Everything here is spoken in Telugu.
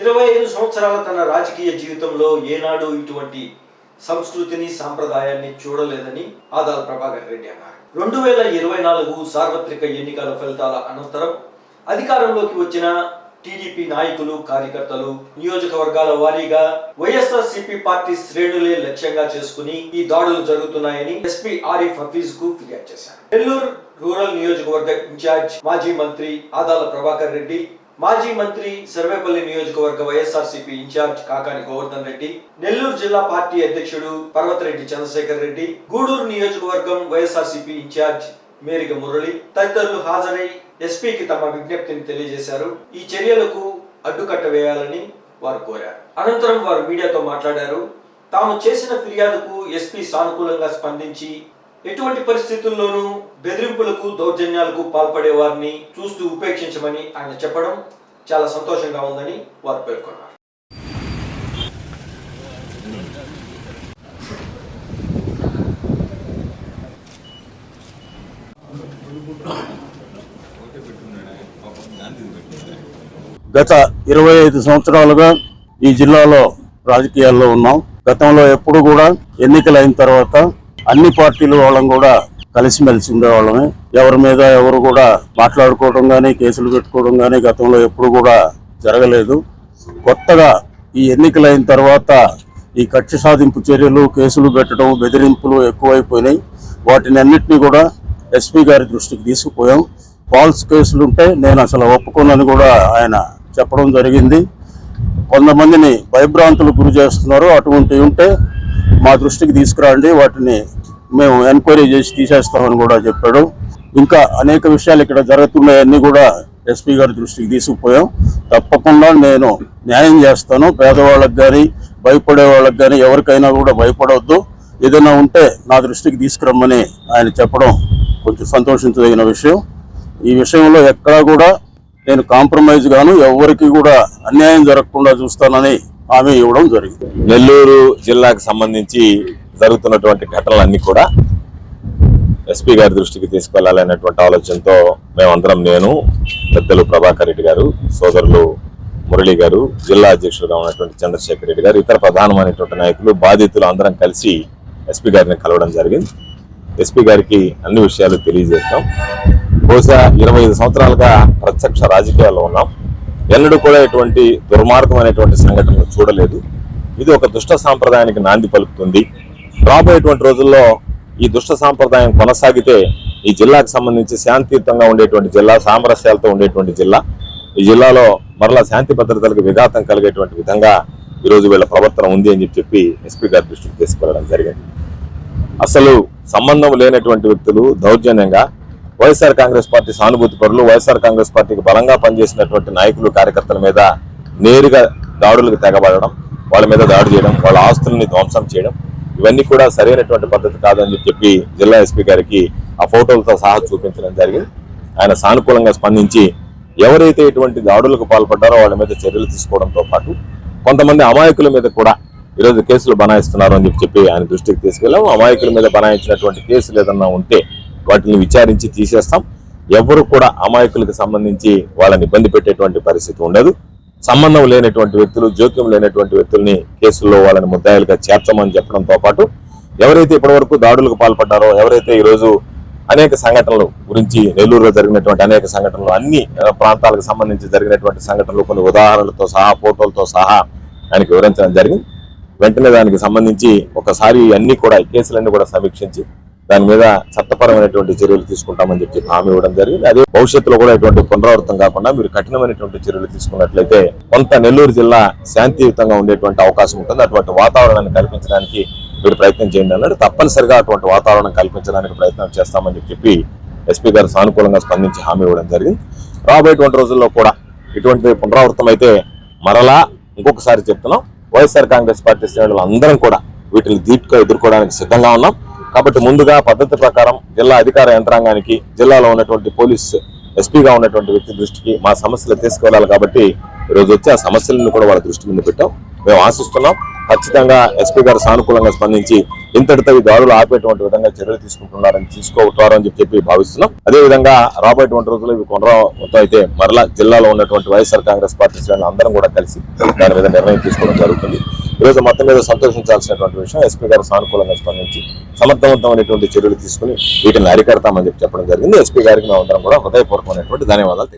ఇరవై ఐదు సంవత్సరాల తన రాజకీయ జీవితంలో ఏనాడు ఇటువంటి సంస్కృతిని సాంప్రదాయాన్ని చూడలేదని ఆదాల ప్రభాకర్ రెడ్డి అన్నారు. రెండు వేల ఇరవై నాలుగు సార్వత్రిక ఎన్నికల ఫలితాల అనంతరం అధికారంలోకి వచ్చిన టీడీపీ నాయకులు కార్యకర్తలు నియోజకవర్గాల వారీగా వైఎస్ఆర్ పార్టీ శ్రేణులే లక్ష్యంగా చేసుకుని ఈ దాడులు జరుగుతున్నాయని ఎస్పీ ఆరిఫ్ హఫీజ్కు ఫిర్యాదు చేశారు. నెల్లూరు రూరల్ నియోజకవర్గ ఇన్ఛార్జ్ మాజీ మంత్రి ఆదాల ప్రభాకర్ రెడ్డి మాజీ మంత్రి సర్వేపల్లి నియోజకవర్గ Y S R C P incharge Kakani Govardhan Reddy Nellore జిల్లా పార్టీ అధ్యక్షుడు పర్వతరెడ్డి చంద్రశేఖర్ రెడ్డి గూడూరు నియోజకవర్గం వైఎస్ఆర్సీపీ ఇన్ఛార్జ్ మేరిగ మురళి తదితరులు హాజరై ఎస్పీకి తమ విజ్ఞప్తిని తెలియజేశారు. ఈ చర్యలకు అడ్డుకట్ట వేయాలని వారు కోరారు. అనంతరం వారు మీడియాతో మాట్లాడారు. తాము చేసిన ఫిర్యాదుకు ఎస్పీ సానుకూలంగా స్పందించి ఎటువంటి పరిస్థితుల్లోనూ బెదిరింపులకు దౌర్జన్యాలకు పాల్పడే వారిని చూస్తూ ఉపేక్షించమని ఆయన చెప్పడం చాలా సంతోషంగా ఉందని వారు పేర్కొన్నారు. గత ఇరవై ఐదు సంవత్సరాలుగా ఈ జిల్లాలో రాజకీయాల్లో ఉన్నాం. గతంలో ఎప్పుడు కూడా ఎన్నికలు అయిన తర్వాత అన్ని పార్టీలు వాళ్ళం కూడా కలిసిమెలిసి ఉండేవాళ్ళమే. ఎవరి మీద ఎవరు కూడా మాట్లాడుకోవడం కానీ కేసులు పెట్టుకోవడం కానీ గతంలో ఎప్పుడు కూడా జరగలేదు. కొత్తగా ఈ ఎన్నికలైన తర్వాత ఈ కక్ష సాధింపు చర్యలు కేసులు పెట్టడం బెదిరింపులు ఎక్కువైపోయినాయి. వాటిని అన్నిటినీ కూడా ఎస్పీ గారి దృష్టికి తీసుకుపోయాం. ఫాల్స్ కేసులు ఉంటే నేను అసలు ఒప్పుకోనని కూడా ఆయన చెప్పడం జరిగింది. కొంతమందిని భయభ్రాంతులు గురి చేస్తున్నారు. అటువంటివి ఉంటే మా దృష్టికి తీసుకురండి వాటిని మేము ఎంక్వైరీ చేసి తీసేస్తామని కూడా చెప్పాడు. ఇంకా అనేక విషయాలు ఇక్కడ జరుగుతున్నాయన్నీ కూడా ఎస్పీ గారి దృష్టికి తీసుకుపోయాం. తప్పకుండా నేను న్యాయం చేస్తాను. పేదవాళ్ళకి కానీ భయపడే వాళ్ళకి కానీ ఎవరికైనా కూడా భయపడవద్దు ఏదైనా ఉంటే నా దృష్టికి తీసుకురమ్మని ఆయన చెప్పడం కొంచెం సంతోషించదగిన విషయం. ఈ విషయంలో ఎక్కడా కూడా నేను కాంప్రమైజ్ గాను ఎవరికి కూడా అన్యాయం జరగకుండా చూస్తానని హామీ ఇవ్వడం జరిగింది. నెల్లూరు జిల్లాకు సంబంధించి జరుగుతున్నటువంటి ఘటనలన్నీ కూడా ఎస్పీ గారి దృష్టికి తీసుకెళ్ళాలనేటువంటి ఆలోచనతో మేమందరం నేను పెద్దలు ప్రభాకర్ రెడ్డి గారు సోదరులు మురళి గారు జిల్లా అధ్యక్షులుగా ఉన్నటువంటి చంద్రశేఖర్ రెడ్డి గారు ఇతర ప్రధానమైనటువంటి నాయకులు బాధితులు అందరం కలిసి ఎస్పీ గారిని కలవడం జరిగింది. ఎస్పీ గారికి అన్ని విషయాలు తెలియజేస్తాం. బహుశా ఇరవై ఐదు సంవత్సరాలుగా ప్రత్యక్ష రాజకీయాల్లో ఉన్నాం. ఎన్నడూ కూడా ఎటువంటి దుర్మార్గమైనటువంటి సంఘటనలు చూడలేదు. ఇది ఒక దుష్ట సాంప్రదాయానికి నాంది పలుకుతుంది. రాబోయేటువంటి రోజుల్లో ఈ దుష్ట సాంప్రదాయం కొనసాగితే ఈ జిల్లాకు సంబంధించి శాంతియుతంగా ఉండేటువంటి జిల్లా సామరస్యాలతో ఉండేటువంటి జిల్లా ఈ జిల్లాలో మరలా శాంతి భద్రతలకు విఘాతం కలిగేటువంటి విధంగా ఈరోజు వీళ్ళ ప్రవర్తన ఉంది అని చెప్పి ఎస్పీ గారి దృష్టికి తీసుకెళ్ళడం జరిగింది. అసలు సంబంధం లేనటువంటి వ్యక్తులు దౌర్జన్యంగా వైఎస్ఆర్ కాంగ్రెస్ పార్టీ సానుభూతి పరులు వైఎస్ఆర్ కాంగ్రెస్ పార్టీకి బలంగా పనిచేసినటువంటి నాయకులు కార్యకర్తల మీద నేరుగా దాడులకు తెగబడడం వాళ్ళ మీద దాడి చేయడం వాళ్ళ ఆస్తుల్ని ధ్వంసం చేయడం ఇవన్నీ కూడా సరైనటువంటి పద్ధతి కాదని చెప్పి జిల్లా ఎస్పీ గారికి ఆ ఫోటోలతో సహా చూపించడం జరిగింది. ఆయన సానుకూలంగా స్పందించి ఎవరైతే ఇటువంటి దాడులకు పాల్పడ్డారో వాళ్ళ మీద చర్యలు తీసుకోవడంతో పాటు కొంతమంది అమాయకుల మీద కూడా ఈరోజు కేసులు బనాయిస్తున్నారు అని చెప్పి ఆయన దృష్టికి తీసుకెళ్ళాము అమాయకుల మీద బనాయించినటువంటి కేసులు ఏదన్నా ఉంటే వాటిని విచారించి తీసేస్తాం. ఎవరు కూడా అమాయకులకు సంబంధించి వాళ్ళని ఇబ్బంది పెట్టేటువంటి పరిస్థితి ఉండదు. సంబంధం లేనటువంటి వ్యక్తులు జోక్యం లేనటువంటి వ్యక్తుల్ని కేసుల్లో వాళ్ళని ముద్దాయిలుగా చేర్చమని చెప్పడంతో పాటు ఎవరైతే ఇప్పటివరకు దాడులకు పాల్పడ్డారో ఎవరైతే ఈరోజు అనేక సంఘటనలు గురించి నెల్లూరులో జరిగినటువంటి అనేక సంఘటనలు అన్ని ప్రాంతాలకు సంబంధించి జరిగినటువంటి సంఘటనలు కొన్ని ఉదాహరణలతో సహా ఫోటోలతో సహా ఆయనకు వివరించడం జరిగింది. వెంటనే దానికి సంబంధించి ఒకసారి అన్ని కూడా కేసులన్నీ కూడా సమీక్షించి దాని మీద చట్టపరమైనటువంటి చర్యలు తీసుకుంటామని చెప్పి హామీ ఇవ్వడం జరిగింది. అదే భవిష్యత్తులో కూడా ఇటువంటి పునరావృతం కాకుండా మీరు కఠినమైనటువంటి చర్యలు తీసుకున్నట్లయితే కొంత నెల్లూరు జిల్లా శాంతియుతంగా ఉండేటువంటి అవకాశం ఉంటుంది. అటువంటి వాతావరణాన్ని కల్పించడానికి మీరు ప్రయత్నం చేయండి అన్నాడు. తప్పనిసరిగా అటువంటి వాతావరణం కల్పించడానికి ప్రయత్నం చేస్తామని చెప్పి ఎస్పీ గారు సానుకూలంగా స్పందించి హామీ ఇవ్వడం జరిగింది. రాబోయేటువంటి రోజుల్లో కూడా ఇటువంటి పునరావృతం అయితే మరలా ఇంకొకసారి చెప్తున్నాం. వైఎస్ఆర్ కాంగ్రెస్ పార్టీ శ్రేణులు అందరం కూడా వీటిని దీటుగా ఎదుర్కోవడానికి సిద్ధంగా ఉన్నాం. కాబట్టి ముందుగా పద్ధతి ప్రకారం జిల్లా అధికార యంత్రాంగానికి జిల్లాలో ఉన్నటువంటి పోలీస్ ఎస్పీగా ఉన్నటువంటి వ్యక్తి దృష్టికి మా సమస్యలు తీసుకువెళ్ళాలి కాబట్టి ఈరోజు వచ్చి ఆ సమస్యలను కూడా వాళ్ళ దృష్టి మీద పెట్టాం. మేము ఆశిస్తున్నాం ఖచ్చితంగా ఎస్పీ గారు సానుకూలంగా స్పందించి ఇంతటితో ఈ దాడులు ఆపేటువంటి విధంగా చర్యలు తీసుకుంటున్నారని తీసుకోవటారని చెప్పి చెప్పి భావిస్తున్నాం. అదే విధంగా రాబోయేటువంటి రోజుల్లో ఇవి కొనరావతం అయితే మరలా జిల్లాలో ఉన్నటువంటి వైఎస్ఆర్ కాంగ్రెస్ పార్టీ శ్రేణులు అందరం కూడా కలిసి దాని మీద నిర్ణయం తీసుకోవడం జరుగుతుంది. ఈ రోజు మొత్తం మీద సంతోషించాల్సినటువంటి విషయం ఎస్పీ గారు సానుకూలంగా స్పందించి సమర్థవంతమైనటువంటి చర్యలు తీసుకుని వీటిని అరికడతామని చెప్పి చెప్పడం జరిగింది. ఎస్పీ గారికి మేమందరం అందరం కూడా హృదయపూర్వకమైనటువంటి ధన్యవాదాలు